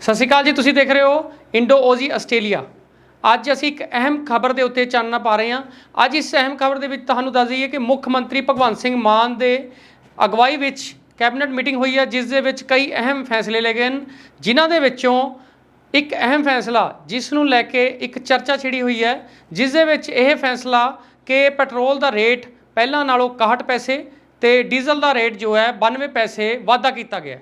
ਸਤਿ ਸ਼੍ਰੀ ਅਕਾਲ ਜੀ, ਤੁਸੀਂ ਦੇਖ ਰਹੇ ਹੋ ਇੰਡੋ ਓਜ਼ੀ ਆਸਟ੍ਰੇਲੀਆ। ਅੱਜ ਅਸੀਂ ਇੱਕ ਅਹਿਮ ਖਬਰ ਦੇ ਉੱਤੇ ਚਾਨਣਾ ਪਾ ਰਹੇ ਹਾਂ। ਅੱਜ ਇਸ ਅਹਿਮ ਖਬਰ ਦੇ ਵਿੱਚ ਤੁਹਾਨੂੰ ਦੱਸ ਦਈਏ ਕਿ ਮੁੱਖ ਮੰਤਰੀ ਭਗਵੰਤ ਸਿੰਘ ਮਾਨ ਦੇ ਅਗਵਾਈ ਵਿੱਚ ਕੈਬਨਿਟ ਮੀਟਿੰਗ ਹੋਈ ਹੈ, ਜਿਸ ਦੇ ਵਿੱਚ ਕਈ ਅਹਿਮ ਫੈਸਲੇ ਲਏ ਗਏ ਹਨ। ਜਿਨ੍ਹਾਂ ਦੇ ਵਿੱਚੋਂ ਇੱਕ ਅਹਿਮ ਫੈਸਲਾ, ਜਿਸ ਨੂੰ ਲੈ ਕੇ ਇੱਕ ਚਰਚਾ ਛਿੜੀ ਹੋਈ ਹੈ, ਜਿਸ ਦੇ ਵਿੱਚ ਇਹ ਫੈਸਲਾ ਕਿ ਪੈਟਰੋਲ ਦਾ ਰੇਟ ਪਹਿਲਾਂ ਨਾਲੋਂ 61 ਪੈਸੇ ਤੇ ਡੀਜ਼ਲ ਦਾ ਰੇਟ ਜੋ ਹੈ 92 ਪੈਸੇ ਵਾਧਾ ਕੀਤਾ ਗਿਆ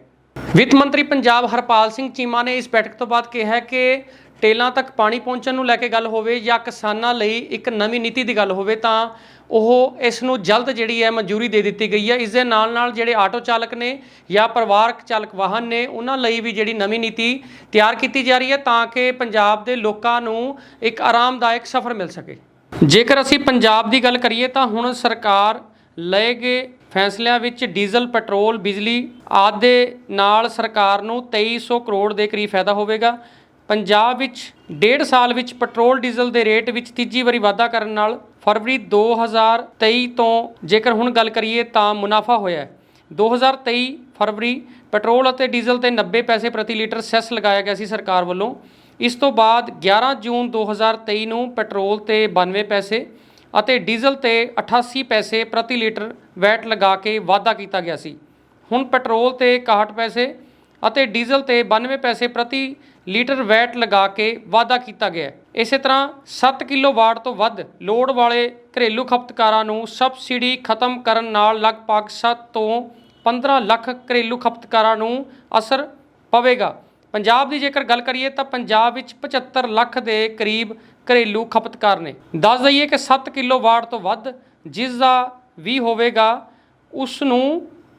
ਵਿੱਤ ਮੰਤਰੀ ਪੰਜਾਬ ਹਰਪਾਲ ਸਿੰਘ ਚੀਮਾ ਨੇ ਇਸ ਬੈਠਕ ਤੋਂ ਬਾਅਦ ਕਿਹਾ ਕਿ ਟੇਲਾਂ ਤੱਕ ਪਾਣੀ ਪਹੁੰਚਣ ਨੂੰ ਲੈ ਕੇ ਗੱਲ ਹੋਵੇ ਜਾਂ ਕਿਸਾਨਾਂ ਲਈ ਇੱਕ ਨਵੀਂ ਨੀਤੀ ਦੀ ਗੱਲ ਹੋਵੇ ਤਾਂ ਉਹ ਇਸ ਨੂੰ ਜਲਦ ਜਿਹੜੀ ਹੈ ਮਨਜ਼ੂਰੀ ਦੇ ਦਿੱਤੀ ਗਈ ਹੈ। ਇਸ ਦੇ ਨਾਲ ਨਾਲ ਜਿਹੜੇ ਆਟੋ ਚਾਲਕ ਨੇ ਜਾਂ ਪਰਿਵਾਰਕ ਚਾਲਕ ਵਾਹਨ ਨੇ, ਉਹਨਾਂ ਲਈ ਵੀ ਜਿਹੜੀ ਨਵੀਂ ਨੀਤੀ ਤਿਆਰ ਕੀਤੀ ਜਾ ਰਹੀ ਹੈ ਤਾਂ ਕਿ ਪੰਜਾਬ ਦੇ ਲੋਕਾਂ ਨੂੰ ਇੱਕ ਆਰਾਮਦਾਇਕ ਸਫ਼ਰ ਮਿਲ ਸਕੇ। ਜੇਕਰ ਅਸੀਂ ਪੰਜਾਬ ਦੀ ਗੱਲ ਕਰੀਏ ਤਾਂ ਹੁਣ ਸਰਕਾਰ ਲਏ ਗਏ ਫੈਸਲਿਆਂ ਵਿੱਚ ਡੀਜ਼ਲ, ਪੈਟਰੋਲ, ਬਿਜਲੀ ਆਦਿ ਦੇ ਨਾਲ ਸਰਕਾਰ ਨੂੰ 2300 ਕਰੋੜ ਦੇ ਕਰੀਬ ਫਾਇਦਾ ਹੋਵੇਗਾ। ਪੰਜਾਬ ਵਿੱਚ ਡੇਢ ਸਾਲ ਵਿੱਚ ਪੈਟਰੋਲ, ਡੀਜ਼ਲ ਦੇ ਰੇਟ ਵਿੱਚ ਤੀਜੀ ਵਾਰੀ ਵਾਧਾ ਕਰਨ ਨਾਲ ਫਰਵਰੀ 2023 ਤੋਂ ਜੇਕਰ ਹੁਣ ਗੱਲ ਕਰੀਏ ਤਾਂ ਮੁਨਾਫਾ ਹੋਇਆ ਹੈ। 2023 ਫਰਵਰੀ ਪੈਟਰੋਲ ਅਤੇ ਡੀਜ਼ਲ ਤੇ 90 ਪੈਸੇ ਪ੍ਰਤੀ ਲੀਟਰ ਸੈਸ ਲਗਾਇਆ ਗਿਆ ਸੀ ਸਰਕਾਰ ਵੱਲੋਂ। ਇਸ ਤੋਂ ਬਾਅਦ 11 ਜੂਨ 2023 ਨੂੰ ਪੈਟਰੋਲ ਤੇ 92 ਪੈਸੇ ਅਤੇ ਡੀਜ਼ਲ ਤੇ 88 ਪੈਸੇ ਪ੍ਰਤੀ ਲੀਟਰ ਵੈਟ ਲਗਾ ਕੇ ਵਾਧਾ ਕੀਤਾ ਗਿਆ ਸੀ। ਹੁਣ ਪੈਟਰੋਲ ਤੇ 61 ਪੈਸੇ ਅਤੇ ਡੀਜ਼ਲ ਤੇ 92 ਪੈਸੇ ਪ੍ਰਤੀ ਲੀਟਰ ਵੈਟ ਲਗਾ ਕੇ ਵਾਧਾ ਕੀਤਾ ਗਿਆ ਇਸੇ ਤਰ੍ਹਾਂ 7 ਕਿਲੋਵਾਟ ਤੋਂ ਵੱਧ ਲੋਡ ਵਾਲੇ ਘਰੇਲੂ ਖਪਤਕਾਰਾਂ ਨੂੰ ਸਬਸਿਡੀ ਖਤਮ ਕਰਨ ਨਾਲ ਲਗਭਗ 7 ਤੋਂ 15 ਲੱਖ ਘਰੇਲੂ ਖਪਤਕਾਰਾਂ ਨੂੰ ਅਸਰ ਪਵੇਗਾ। ਪੰਜਾਬ ਦੀ ਜੇਕਰ ਗੱਲ ਕਰੀਏ ਤਾਂ ਪੰਜਾਬ ਵਿੱਚ 75 ਲੱਖ ਦੇ ਕਰੀਬ ਘਰੇਲੂ ਖਪਤਕਾਰ ਨੇ। ਦੱਸ ਦਈਏ ਕਿ 7 ਕਿਲੋਵਾਟ ਤੋਂ ਵੱਧ ਜਿਸ ਦਾ ਵੀ ਹੋਵੇਗਾ ਉਸ ਨੂੰ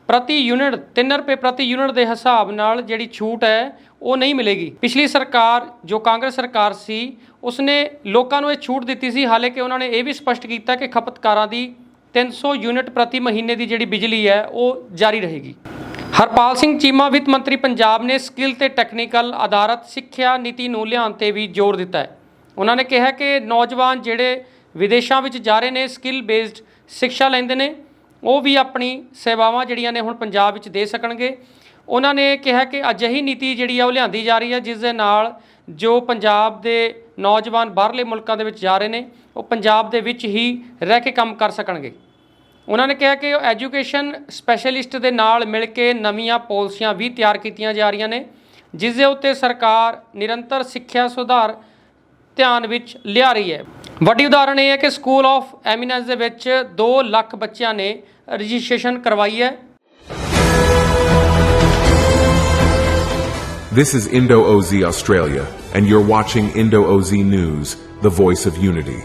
ਪ੍ਰਤੀ ਯੂਨਿਟ 3 ਰੁਪਏ ਪ੍ਰਤੀ ਯੂਨਿਟ ਦੇ ਹਿਸਾਬ ਨਾਲ ਜਿਹੜੀ ਛੂਟ ਹੈ, ਉਹ ਨਹੀਂ ਮਿਲੇਗੀ। ਪਿਛਲੀ ਸਰਕਾਰ, ਜੋ ਕਾਂਗਰਸ ਸਰਕਾਰ ਸੀ, ਉਸਨੇ ਲੋਕਾਂ ਨੂੰ ਇਹ ਛੂਟ ਦਿੱਤੀ ਸੀ। ਹਾਲਾਂਕਿ ਉਹਨਾਂ ਨੇ ਇਹ ਵੀ ਸਪਸ਼ਟ ਕੀਤਾ ਕਿ ਖਪਤਕਾਰਾਂ ਦੀ 300 ਯੂਨਿਟ ਪ੍ਰਤੀ ਮਹੀਨੇ ਦੀ ਜਿਹੜੀ ਬਿਜਲੀ ਹੈ, ਉਹ ਜਾਰੀ ਰਹੇਗੀ। ਹਰਪਾਲ ਸਿੰਘ ਚੀਮਾ ਵਿੱਤ ਮੰਤਰੀ ਪੰਜਾਬ ਨੇ ਸਕਿੱਲ ਤੇ ਟੈਕਨੀਕਲ ਆਧਾਰਿਤ ਸਿੱਖਿਆ ਨੀਤੀ ਨੂੰ ਲਿਆਉਣ ਤੇ ਵੀ ਜ਼ੋਰ ਦਿੱਤਾ ਹੈ। ਉਹਨਾਂ ਨੇ ਕਿਹਾ ਕਿ ਨੌਜਵਾਨ ਜਿਹੜੇ ਵਿਦੇਸ਼ਾਂ ਵਿੱਚ ਜਾ ਰਹੇ ਨੇ, ਸਕਿੱਲ ਬੇਸਡ ਸਿੱਖਿਆ ਲੈਂਦੇ ਨੇ, ਉਹ ਵੀ ਆਪਣੀ ਸੇਵਾਵਾਂ ਜਿਹੜੀਆਂ ਨੇ ਹੁਣ ਪੰਜਾਬ ਵਿੱਚ ਦੇ ਸਕਣਗੇ। ਉਹਨਾਂ ਨੇ ਕਿਹਾ ਕਿ ਅਜਿਹੀ ਨੀਤੀ ਜਿਹੜੀ ਆ, ਉਹ ਲਿਆਂਦੀ ਜਾ ਰਹੀ ਹੈ, ਜਿਸ ਦੇ ਨਾਲ ਜੋ ਪੰਜਾਬ ਦੇ ਨੌਜਵਾਨ ਬਾਹਰਲੇ ਮੁਲਕਾਂ ਦੇ ਵਿੱਚ ਜਾ ਰਹੇ ਨੇ, ਉਹ ਪੰਜਾਬ ਦੇ ਵਿੱਚ ਹੀ ਰਹਿ ਕੇ ਕੰਮ ਕਰ ਸਕਣਗੇ। ਉਹਨਾਂ ਨੇ ਕਿਹਾ ਕਿ ਐਜੂਕੇਸ਼ਨ ਸਪੈਸ਼ਲਿਸਟ ਦੇ ਨਾਲ ਮਿਲ ਕੇ ਨਵੀਆਂ ਪਾਲਿਸੀਆਂ ਵੀ ਤਿਆਰ ਕੀਤੀਆਂ ਜਾ ਰਹੀਆਂ ਨੇ ਜਿਸ ਦੇ ਉੱਤੇ ਸਰਕਾਰ ਨਿਰੰਤਰ ਸਿੱਖਿਆ ਸੁਧਾਰ ਧਿਆਨ ਵਿੱਚ ਲਿਆ ਰਹੀ ਹੈ ਵੱਡੀ ਉਦਾਹਰਣ ਇਹ ਹੈ ਕਿ ਸਕੂਲ ਆਫ ਐਮੀਨੈਂਸ ਦੇ ਵਿੱਚ 2 ਲੱਖ ਬੱਚਿਆਂ ਨੇ ਰਜਿਸਟ੍ਰੇਸ਼ਨ ਕਰਵਾਈ ਹੈ This is Indo OZ Australia, and you're watching Indo OZ News, the voice of unity.